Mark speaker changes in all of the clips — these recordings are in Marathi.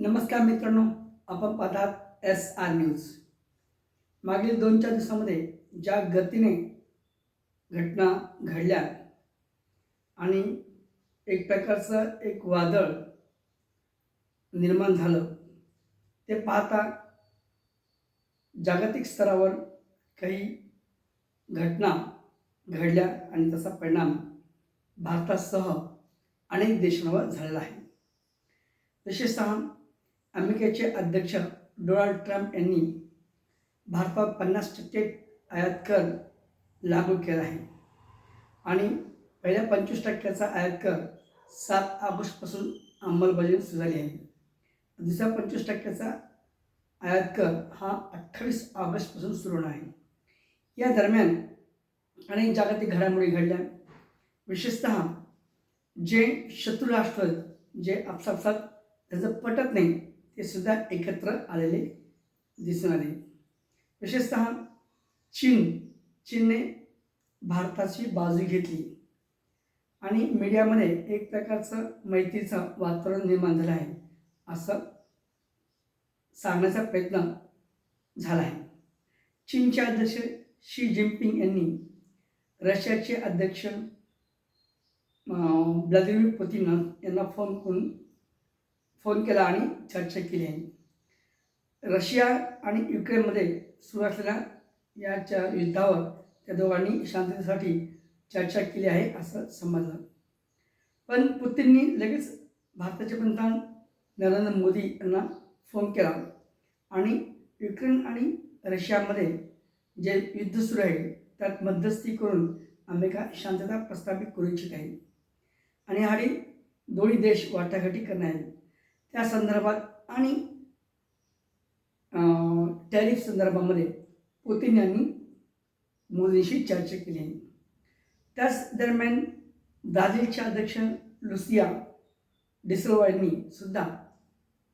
Speaker 1: नमस्कार मित्रांनो आपण पाहतात एस आर न्यूज मागील दोन चार दिवसामध्ये ज्या गतीने घटना घडल्या आणि एक प्रकारचं एक वादळ निर्माण झालं ते पाहता जागतिक स्तरावर काही घटना घडल्या आणि त्याचा परिणाम भारतासह अनेक देशांवर झालेला आहे. विशेषतः अमेरिकेचे अध्यक्ष डोनाल्ड ट्रम्प यांनी भारतात पन्नास टक्के आयात कर लागू केला आहे. आणि पहिल्या पंचवीस टक्क्याचा आयात कर सात ऑगस्टपासून अंमलबजावणी सुरू झाली आहे. दुसऱ्या पंचवीस टक्क्याचा आयात कर हा अठ्ठावीस ऑगस्टपासून सुरू होणार आहे. या दरम्यान अनेक जागतिक घडामोडी घडल्या. विशेषतः जे शत्रू राष्ट्र जे आपसापसात त्याचं पटत नाही ते सुद्धा एकत्र आलेले दिसून आले. विशेषत चीन चीनने भारताची बाजू घेतली. आणि मीडियामध्ये एक प्रकारचं मैत्रीचं वातावरण निर्माण झालं आहे असं सांगण्याचा प्रयत्न झाला आहे. चीनचे अध्यक्ष शी जिनपिंग यांनी रशियाचे अध्यक्ष व्लादिमीर पुतीन यांना फोन करून फोन केला आणि चर्चा केली आहे. रशिया आणि युक्रेनमध्ये सुरू असलेल्या याच्या युद्धावर त्या दोघांनी शांततेसाठी चर्चा केली आहे असं समजलं. पण पुतींनी लगेच भारताचे पंतप्रधान नरेंद्र मोदी यांना फोन केला आणि युक्रेन आणि रशियामध्ये जे युद्ध सुरू आहे त्यात मध्यस्थी करून अमेरिका शांतता प्रस्थापित करू इच्छित आहे. आणि हाडी दोन्ही देश वाटाघाटी करणार आहेत. त्या संदर्भात आणि टॅरिफ संदर्भामध्ये पुतीन यांनी मोदींशी चर्चा केली आहे. त्याच दरम्यान ब्राझीलचे अध्यक्ष लुसिया डिसोवा यांनी सुद्धा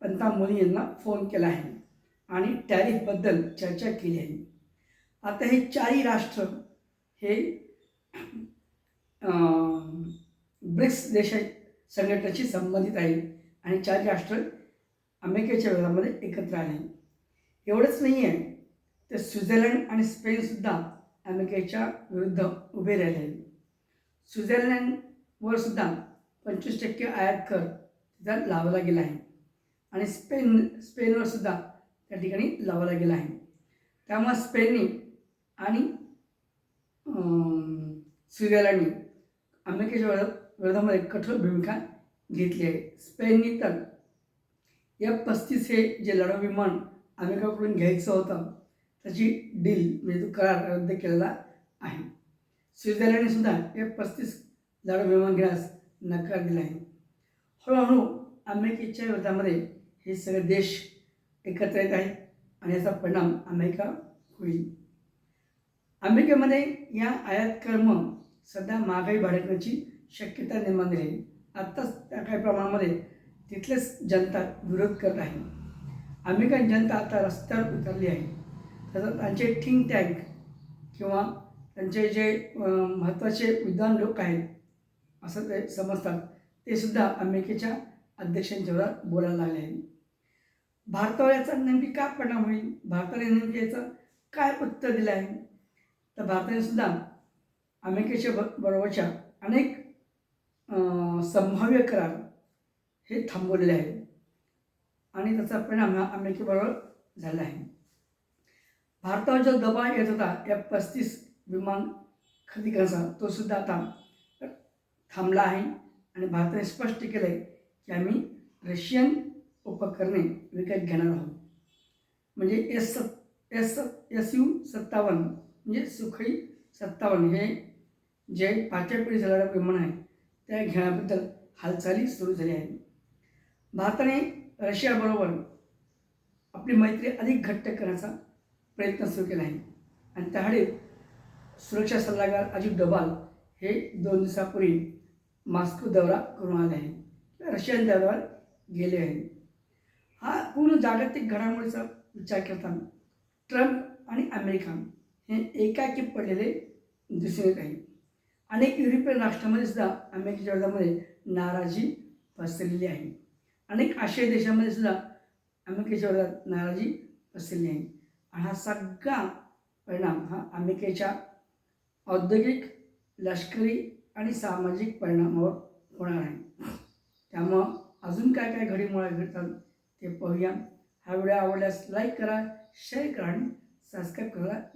Speaker 1: पंतप्रधान मोदी यांना फोन केला आहे आणि टॅरिफबद्दल चर्चा केली आहे. आता हे चारही राष्ट्र हे ब्रिक्स देश संघटनेशी संबंधित आहे आणि चार राष्ट्र अमेरिकेच्या विरोधामध्ये एकत्र आले. एवढंच नाही आहे तर स्वित्झर्लंड आणि स्पेनसुद्धा अमेरिकेच्या विरुद्ध उभे राहिले. आहेत स्वित्झर्लंडवर सुद्धा पंचवीस टक्के आयात कर तिथं लावला गेला आहे. आणि स्पेन स्पेनवर सुद्धा त्या ठिकाणी लावला गेला आहे. त्यामुळे स्पेनने आणि स्वित्झर्लंडने अमेरिकेच्या विरोधामध्ये कठोर भूमिका घेतली. आहे स्पेननी तर या पस्तीस हे जे लढाऊ विमान अमेरिकाकडून घ्यायचं होतं त्याची डील म्हणजे तो करार रद्द केलेला आहे. स्वित्झर्लंडने सुद्धा या पस्तीस लढाऊ विमान घेण्यास नकार दिला आहे. हळूहळू अमेरिकेच्या विरोधामध्ये हे सगळे देश एकत्र येत आहेत आणि याचा परिणाम अमेरिका होईल. अमेरिकेमध्ये या आयात कर्म सध्या महागाई भाडकण्याची शक्यता निर्माण झाली आहे. आत्ताच त्या काही प्रमाणामध्ये तिथलेच जनता विरोध करत आहे. अमेरिकन जनता आता रस्त्यावर उतरली आहे. तसंच त्यांचे थिंक टँक किंवा त्यांचे जे महत्त्वाचे विद्वान लोक आहेत असं ते समजतात. ते सुद्धा अमेरिकेच्या अध्यक्षांच्या बोलायला लागले आहेत. भारतावर याचा नेमकी काय परिणाम होईल? भारताने नेमकी याचं काय उत्तर दिलं आहे तर भारताने सुद्धा अमेरिकेच्या ब बरोबरच्या अनेक संभाव्य करार हे थांबवलेले आहे. आणि त्याचा परिणाम हा अमेरिकेबरोबर झाला आहे. भारतावर जो दबाव येत होता या पस्तीस विमान खरेदी करण्याचा तो सुद्धा आता थांबला आहे. आणि भारताने स्पष्ट केलं आहे की आम्ही रशियन उपकरणे विकत घेणार आहोत. म्हणजे एस एस एस यू सत्तावन्न म्हणजे सुखई सत्तावन्न हे जे पाचव्या पिढी झालेलं विमान आहे त्या घेण्याबद्दल हालचाली सुरू झाली आहे भारताने रशियाबरोबर आपली मैत्री अधिक घट्ट करण्याचा प्रयत्न सुरू केला आहे. आणि त्याकडे सुरक्षा सल्लागार अजित डबाल हे दोन दिवसापूर्वी मॉस्को दौरा करून आले आहे रशियन दौऱ्यावर गेले आहे हा पूर्ण जागतिक घडामोडीचा विचार करताना ट्रम्प आणि अमेरिका हे एकाएकी पडलेले दिसून येत आहे. अनेक युरोपियन राष्ट्रामध्ये सुद्धा अमेरिकेच्या विरोधामध्ये नाराजी पसरलेली आहे. अनेक आशियाई देशामध्ये सुद्धा अमेरिकेच्या विरोधात नाराजी पसरली आहे. आणि हा सगळा परिणाम हा अमेरिकेच्या औद्योगिक लष्करी आणि सामाजिक परिणामावर होणार आहे. त्यामुळं अजून काय काय घडीमुळे घडतात ते पाहूया. हा व्हिडिओ आवडल्यास लाईक करा शेअर करा आणि सबस्क्राईब करायला